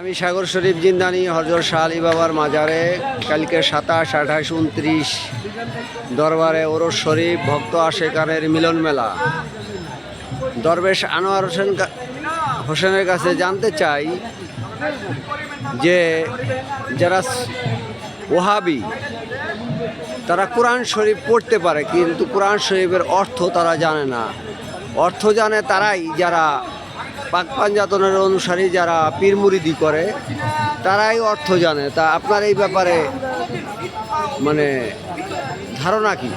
আমি সাগর শরীফ জিন্দানি হজর শাহ আলী বাবার মাজারে। কালকে সাতাশ, আঠাশ, উনত্রিশ দরবারে ওরস শরীফ ভক্ত আশেকানের মিলন মেলা। দরবেশ আনোয়ার হোসেন হোসেনের কাছে জানতে চাই যে যারা ওহাবি, তারা কোরআন শরীফ পড়তে পারে, কিন্তু কোরআন শরীফের অর্থ তারা জানে না। অর্থ জানে তারাই যারা পাক পাঞ্জাতনের অনুসারী যারা পীরমুরিদি করে, তারাই অর্থ জানে। তা আপনার এই ব্যাপারে মানে ধারণা কি?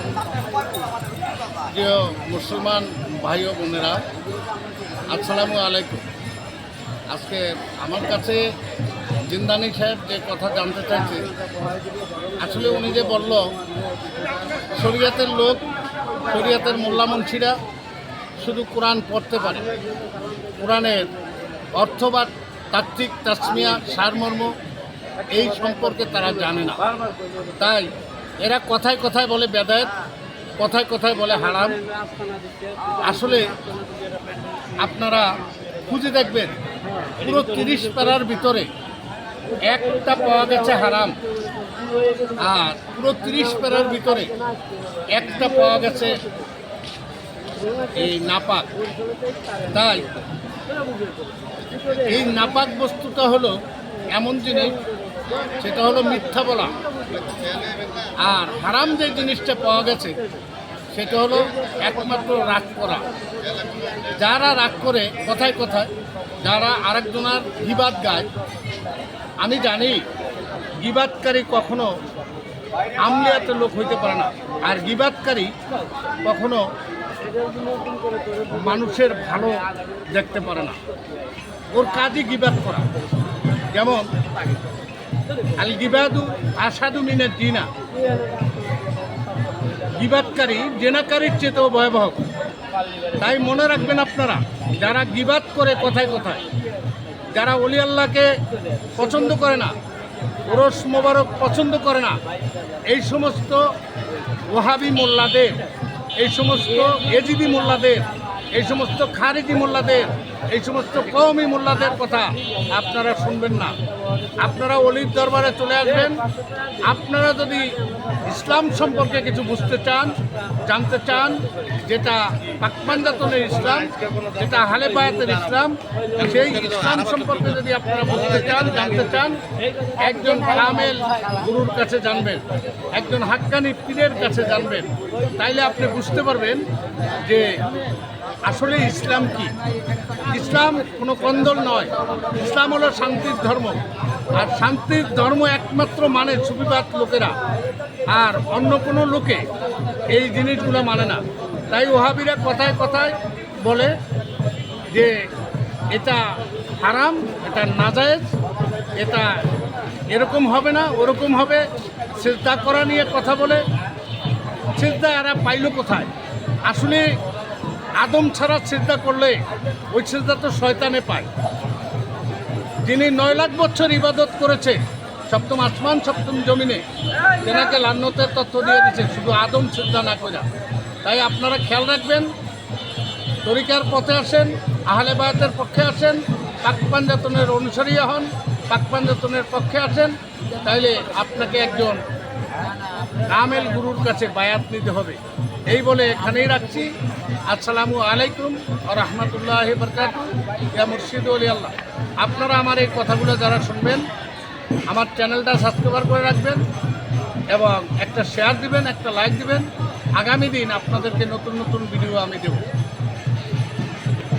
মুসলমান ভাই ও বোনেরা, আসসালামু আলাইকুম। আজকে আমার কাছে জিন্দানি সাহেব যে কথা জানতে চাইছে, আসলে উনি যে বলল, শরীয়তের লোক, শরীয়তের মোল্লা মুন্সিরা শুধু কোরআন পড়তে পারে। কোরআনের অর্থ বা তাত্ত্বিক তাসমিয়া, সারমর্ম এই সম্পর্কে তারা জানে না। তাই এরা কথায় কথায় বলে বেদায়েত, কথায় কথায় বলে হারাম। আসলে আপনারা খুঁজে দেখবেন, পুরো তিরিশ পাড়ার ভিতরে একটা পাওয়া গেছে হারাম। আর পুরো তিরিশ পাড়ার ভিতরে একটা পাওয়া গেছে এই নাপাক। তাই এই নাপাক বস্তুটা হলো এমন জিনিস, সেটা হলো মিথ্যা বলা। আর হারাম যে জিনিসটা পাওয়া গেছে, সেটা হলো একমাত্র রাগ করা। যারা রাগ করে কথায় কথায়, যারা আরেকজনের গিবাদ গায়, আমি জানি গিবাদকারী কখনো আমলিয়াতে লোক হইতে পারে না। আর গিবাদকারী কখনো মানুষের ভালো দেখতে পারে না। ওর কাজই গিবাদ করা। যেমন আল গিবাদু আসাদু মিনের দিনা। গিবাদকারী জেনাকারীর চেতেও ভয়াবহ। তাই মনে রাখবেন আপনারা, যারা গিবাদ করে কথায় কথায়, যারা অলি আল্লাহকে পছন্দ করে না, ওরস মোবারক পছন্দ করে না, এই সমস্ত ওহাবি মোল্লাদের এই সমস্ত এজিবি মোল্লাদের এই সমস্ত খারিজি মোল্লাদের, এই সমস্ত কওমি মোল্লাদের কথা আপনারা শুনবেন না। আপনারা অলির দরবারে চলে আসবেন। আপনারা যদি ইসলাম সম্পর্কে কিছু বুঝতে চান, জানতে চান, যেটা পাকপাঞ্জাতনের ইসলাম, যেটা হালেবায়াতের ইসলাম, সেই ইসলাম সম্পর্কে যদি আপনারা বুঝতে চান, জানতে চান, একজন কামেল গুরুর কাছে জানবেন, একজন হাক্কানি পীরের কাছে জানবেন। তাইলে আপনি বুঝতে পারবেন যে আসলে ইসলাম কি? ইসলাম কোনো কন্দল নয়। ইসলাম হলো শান্তির ধর্ম। আর শান্তির ধর্ম একমাত্র মানে সুবিবাদ লোকেরা। আর অন্য কোনো লোকে এই জিনিসগুলো মানে না। তাই ওহাবিরা কথায় কথায় বলে যে, এটা হারাম, এটা নাজায়েজ, এটা এরকম হবে না, ওরকম হবে। চিন্তা করা নিয়ে কথা বলে। চিন্তা এরা পাইল কোথায়? আসলে আদম ছাড়া চিন্তা করলে ওই চিন্তা তো শয়তানে পায়। যিনি নয় লাখ বছর ইবাদত করেছে, সপ্তম আসমান, সপ্তম জমিনে, তেনাকে লান্নতের তথ্য দিয়ে দিয়েছে, শুধু আদম চিন্তা না করে তাই আপনারা খেয়াল রাখবেন, তরিকার পথে আসেন, আহলে বায়াতের পক্ষে আসেন, পাক পাঞ্জাতনের অনুসারী হন, পাক পাঞ্জাতনের পক্ষে আসেন, তাইলে আপনাকে একজন কামেল গুরুর কাছে বায়াত নিতে হবে। এই বলে এখানেই রাখছি। আসসালামু আলাইকুম রহমতুল্লাহ বরকাত ইয়া মুর্শিদ আলী আল্লাহ। আপনারা আমার এই কথাগুলো যারা শুনবেন, আমার চ্যানেলটা সাবস্ক্রাইবার করে রাখবেন এবং একটা শেয়ার দিবেন, একটা লাইক দিবেন। আগামী দিন আপনাদেরকে নতুন নতুন ভিডিও আমি দেবো।